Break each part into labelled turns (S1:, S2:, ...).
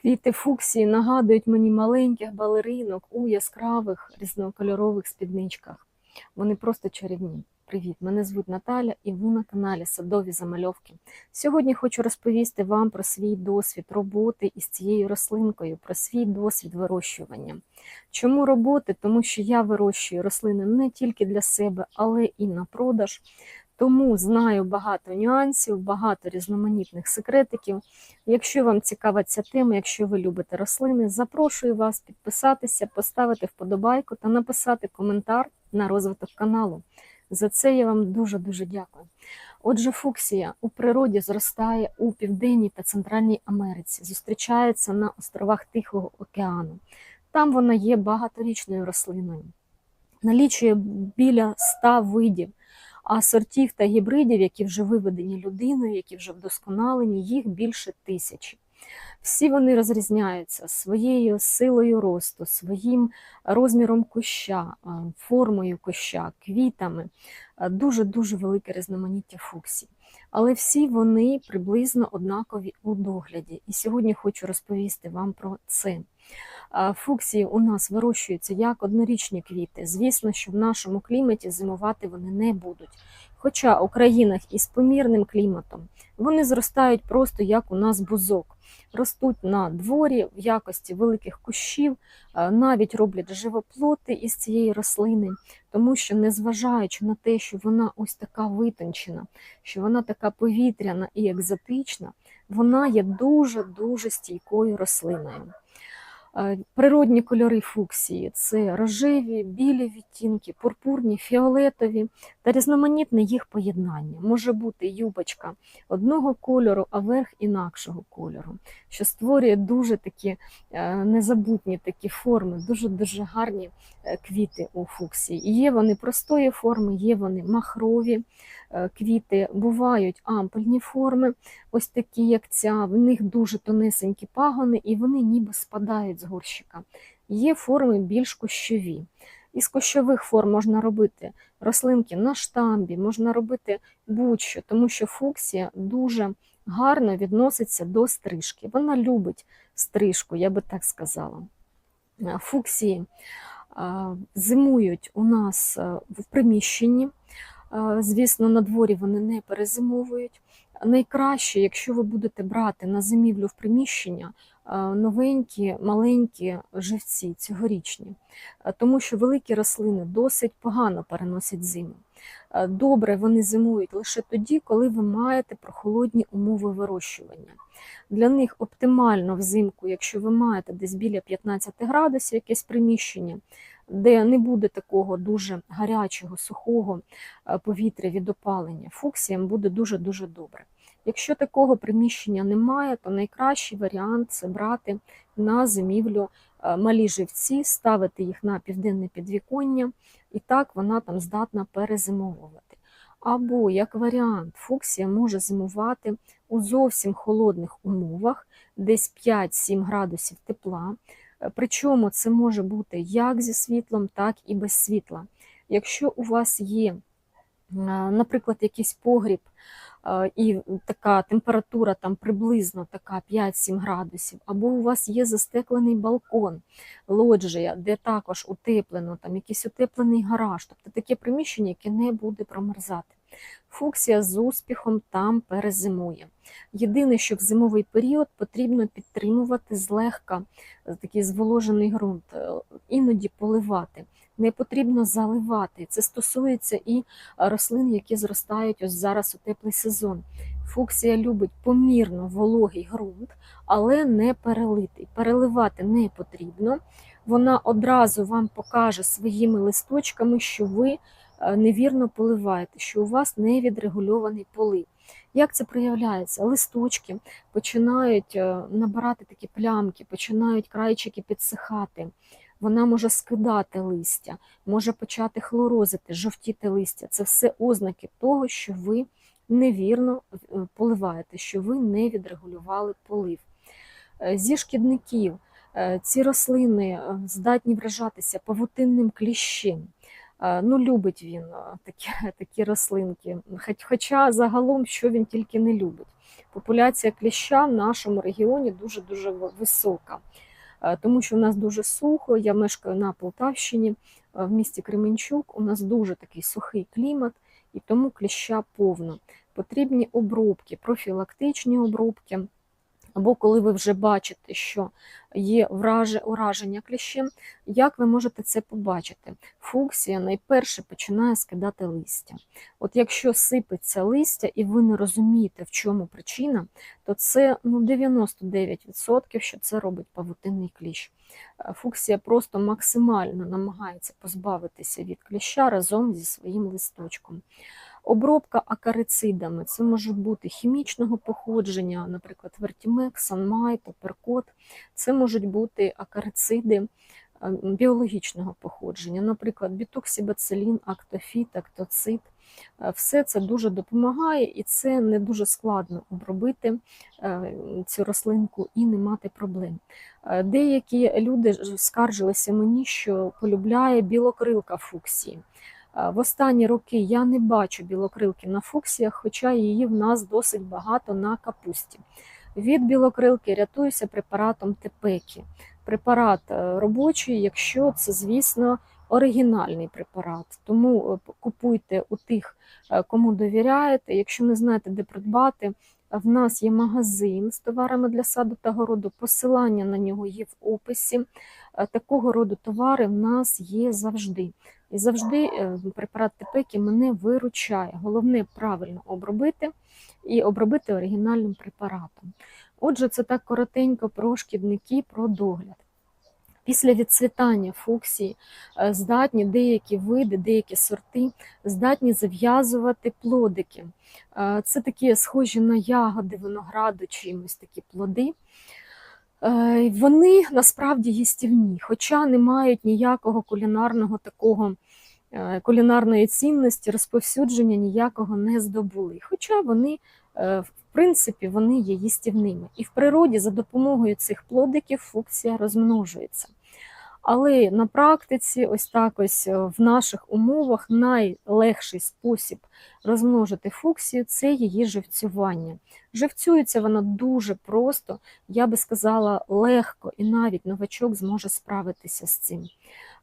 S1: Квіти фуксії нагадують мені маленьких балеринок у яскравих різнокольорових спідничках. Вони просто чарівні. Привіт! Мене звуть Наталя і ви на каналі Садові Замальовки. Сьогодні хочу розповісти вам про свій досвід роботи із цією рослинкою, про свій досвід вирощування. Чому роботи? Тому що я вирощую рослини не тільки для себе, але і на продаж. Тому знаю багато нюансів, багато різноманітних секретиків. Якщо вам цікава ця тема, якщо ви любите рослини, запрошую вас підписатися, поставити вподобайку та написати коментар на розвиток каналу. За це я вам дуже-дуже дякую. Отже, фуксія у природі зростає у Південній та Центральній Америці, зустрічається на островах Тихого океану. Там вона є багаторічною рослиною, налічує біля 100 видів, а сортів та гібридів, які вже виведені людиною, які вже вдосконалені, їх більше тисячі. Всі вони розрізняються своєю силою росту, своїм розміром куща, формою куща, квітами. Дуже-дуже велике різноманіття фуксій. Але всі вони приблизно однакові у догляді. І сьогодні хочу розповісти вам про це. Фуксії у нас вирощуються як однорічні квіти. Звісно, що в нашому кліматі зимувати вони не будуть. Хоча у країнах із помірним кліматом вони зростають просто як у нас бузок, ростуть на дворі в якості великих кущів, навіть роблять живоплоти із цієї рослини, тому що, незважаючи на те, що вона ось така витончена, що вона така повітряна і екзотична, вона є дуже-дуже стійкою рослиною. Природні кольори фуксії це рожеві, білі відтінки, пурпурні, фіолетові та різноманітне їх поєднання. Може бути юбочка одного кольору, а верх інакшого кольору, що створює дуже такі незабутні такі форми, дуже-дуже гарні квіти у фуксії. Є вони простої форми, є вони махрові квіти, бувають ампельні форми, ось такі, як ця, в них дуже тонесенькі пагони, і вони ніби спадають з горщика. Є форми більш кущові. Із кущових форм можна робити рослинки на штамбі, можна робити будь-що, тому що фуксія дуже гарно відноситься до стрижки. Вона любить стрижку, я би так сказала. Фуксії зимують у нас в приміщенні. Звісно, на дворі вони не перезимовують. Найкраще, якщо ви будете брати на зимівлю в приміщення новенькі, маленькі живці цьогорічні, тому що великі рослини досить погано переносять зиму. Добре, вони зимують лише тоді, коли ви маєте прохолодні умови вирощування. Для них оптимально взимку, якщо ви маєте десь біля 15 градусів якесь приміщення, де не буде такого дуже гарячого, сухого повітря від опалення, фуксіям буде дуже-дуже добре. Якщо такого приміщення немає, то найкращий варіант це брати на зимівлю малі живці, ставити їх на південне підвіконня, і так вона там здатна перезимовувати. Або, як варіант, фуксія може зимувати у зовсім холодних умовах, десь 5-7 градусів тепла. Причому це може бути як зі світлом, так і без світла. Якщо у вас є, наприклад, якийсь погріб, і така температура там приблизно така 5-7 градусів, або у вас є застеклений балкон, лоджія, де також утеплено, там якийсь утеплений гараж, тобто таке приміщення, яке не буде промерзати. Фуксія з успіхом там перезимує. Єдине, що в зимовий період потрібно підтримувати злегка такий зволожений ґрунт, е, іноді поливати. Не потрібно заливати. Це стосується і рослин, які зростають ось зараз у теплий сезон. Фуксія любить помірно вологий ґрунт, але не перелитий. Переливати не потрібно. Вона одразу вам покаже своїми листочками, що ви невірно поливаєте, що у вас не відрегульований полив. Як це проявляється? Листочки починають набирати такі плямки, починають крайчики підсихати. Вона може скидати листя, може почати хлорозити, жовтіти листя. Це все ознаки того, що ви невірно поливаєте, що ви не відрегулювали полив. Зі шкідників ці рослини здатні вражатися павутинним кліщем. Ну, любить він такі такі рослинки. Хоча загалом що він тільки не любить. популяція кліща в нашому регіоні дуже-дуже висока, Е, тому що в нас дуже сухо. Я мешкаю на Полтавщині, е, в місті Кременчук. У нас дуже такий сухий клімат, і тому кліща повно. Потрібні обробки, профілактичні обробки. Або коли ви вже бачите, що є ураження кліщем, як ви можете це побачити? Фуксія найперше починає скидати листя. От якщо сипеться листя і ви не розумієте, в чому причина, то це ну, 99%, що це робить павутинний кліщ. Е, Фуксія просто максимально намагається позбавитися від кліща разом зі своїм листочком. Обробка акарицидами це можуть бути хімічного походження, наприклад, вертімек, санмай, перкот. Це можуть бути акарициди е, біологічного походження, наприклад, бітоксибацилін, актофіт, актоцит. Е, Все це дуже допомагає, і це не дуже складно обробити е, цю рослинку і не мати проблем. Деякі люди скаржилися мені, що полюбляє білокрилка фуксії. В останні роки я не бачу білокрилки на фуксіях, хоча її в нас досить багато на капусті. Від білокрилки рятуюся препаратом тепекі. Препарат е, робочий, якщо це, звісно, оригінальний препарат. Тому е, купуйте у тих, е, кому довіряєте. Якщо не знаєте, де придбати, в нас є магазин з товарами для саду та городу. Посилання на нього є в описі. Е, Такого роду товари в нас є завжди. І завжди е, препарат Тепекі мене виручає. Головне правильно обробити і обробити оригінальним препаратом. Отже, це так коротенько про шкідники, про догляд. Після відцвітання фуксії е, здатні деякі види, деякі сорти здатні зав'язувати плодики. Е, Це такі схожі на ягоди винограду, чимось такі плоди. Е, Вони насправді їстівні, хоча не мають ніякого кулінарного такого кулінарної цінності, розповсюдження ніякого не здобули. Хоча вони, в принципі, вони є їстівними. І в природі за допомогою цих плодиків фуксія розмножується. Але на практиці, ось так ось е, в наших умовах найлегший спосіб розмножити фуксію це її живцювання. Живцюється вона дуже просто, я би сказала, легко, і навіть новачок зможе справитися з цим.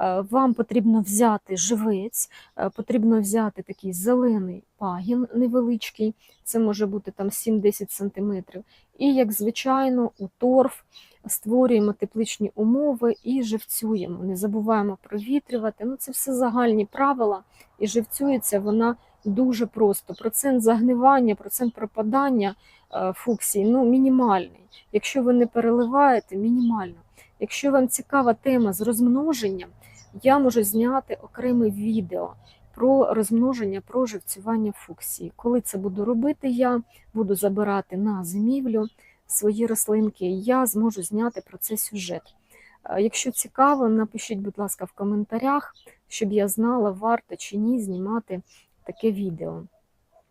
S1: Е, Вам потрібно взяти живець, е, потрібно взяти такий зелений пагін невеличкий, це може бути там 7-10 см. І, як звичайно, у торф створюємо тепличні умови і живцюємо. Не забуваємо провітрювати. Ну, це все загальні правила, і живцюється вона дуже просто. Процент загнивання, процент пропадання е, фуксії ну, мінімальний. Якщо ви не переливаєте, мінімально. Якщо вам цікава тема з розмноженням, я можу зняти окреме відео про розмноження, про живцювання фуксії. Коли це буду робити, я буду забирати на зимівлю свої рослинки, я зможу зняти про це сюжет. Е, Якщо цікаво, напишіть, будь ласка, в коментарях, щоб я знала, варто чи ні знімати таке відео.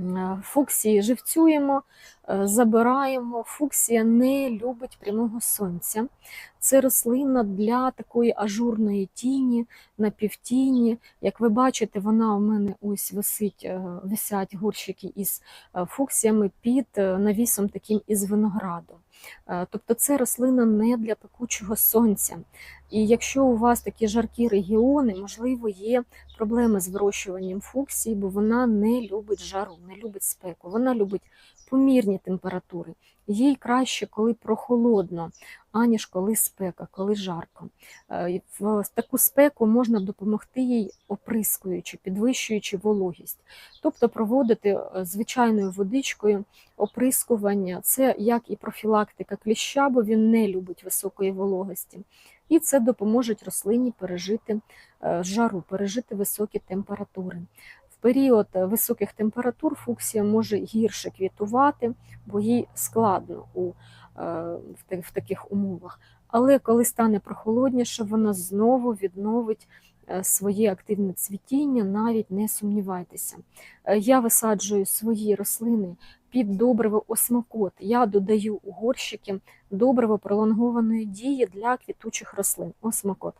S1: Е, Фуксії живцюємо, е, забираємо. Фуксія не любить прямого сонця. Це рослина для такої ажурної тіні, напівтіні. Як ви бачите, вона у мене ось висить, е, висять горщики із фуксіями під навісом таким із винограду. Е, Тобто це рослина не для пекучого сонця. І якщо у вас такі жаркі регіони, можливо, є проблеми з вирощуванням фуксії, бо вона не любить жару, не любить спеку, вона любить помірні температури. Їй краще, коли прохолодно, аніж коли спека, коли жарко. Е, В таку спеку можна допомогти їй оприскуючи, підвищуючи вологість, тобто проводити е, звичайною водичкою оприскування. Це як і профілактика кліща, бо він не любить високої вологості. І це допоможе рослині пережити е, жару, пережити високі температури. Період високих температур фуксія може гірше квітувати, бо їй складно у, е, в в таких умовах. Але коли стане прохолодніше, вона знову відновить е, своє активне цвітіння, навіть не сумнівайтеся. Е, Я висаджую свої рослини під добриво осмокот. Я додаю у горщики добриво пролонгованої дії для квітучих рослин. Осмокот.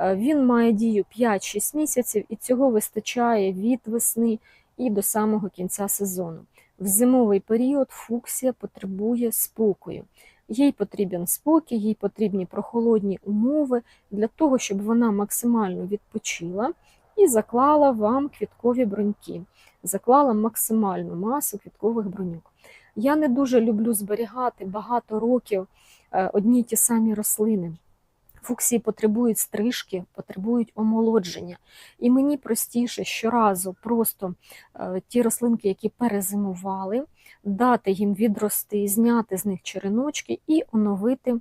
S1: Е, Він має дію 5-6 місяців, і цього вистачає від весни і до самого кінця сезону. В зимовий період фуксія потребує спокою. Їй потрібен спокій, їй потрібні прохолодні умови для того, щоб вона максимально відпочила і заклала вам квіткові бруньки, заклала максимальну масу квіткових бруньок. Я не дуже люблю зберігати багато років е, одні й ті самі рослини. Фуксії потребують стрижки, потребують омолодження. І мені простіше щоразу просто е, ті рослинки, які перезимували, дати їм відрости, зняти з них череночки і оновити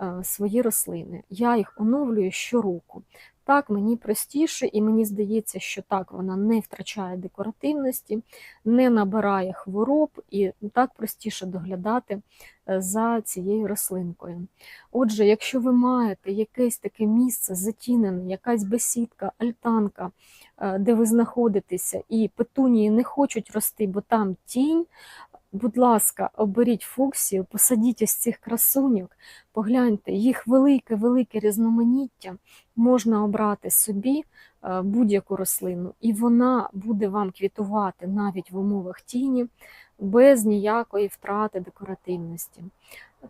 S1: е, свої рослини. Я їх оновлюю щороку. Так мені простіше, і мені здається, що так вона не втрачає декоративності, не набирає хвороб, і так простіше доглядати за цією рослинкою. Отже, якщо ви маєте якесь таке місце затінене, якась бесідка, альтанка, е, де ви знаходитеся, і петунії не хочуть рости, бо там тінь. Будь ласка, оберіть фуксію, посадіть ось цих красуньок, погляньте, їх велике-велике різноманіття. Можна обрати собі е, будь-яку рослину, і вона буде вам квітувати навіть в умовах тіні без ніякої втрати декоративності.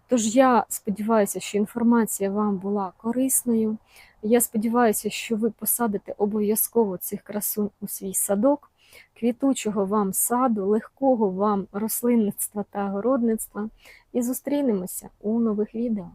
S1: Тож я сподіваюся, що інформація вам була корисною. Я сподіваюся, що ви посадите обов'язково цих красунь у свій садок, квітучого вам саду, легкого вам рослинництва та городництва. І зустрінемося у нових відео.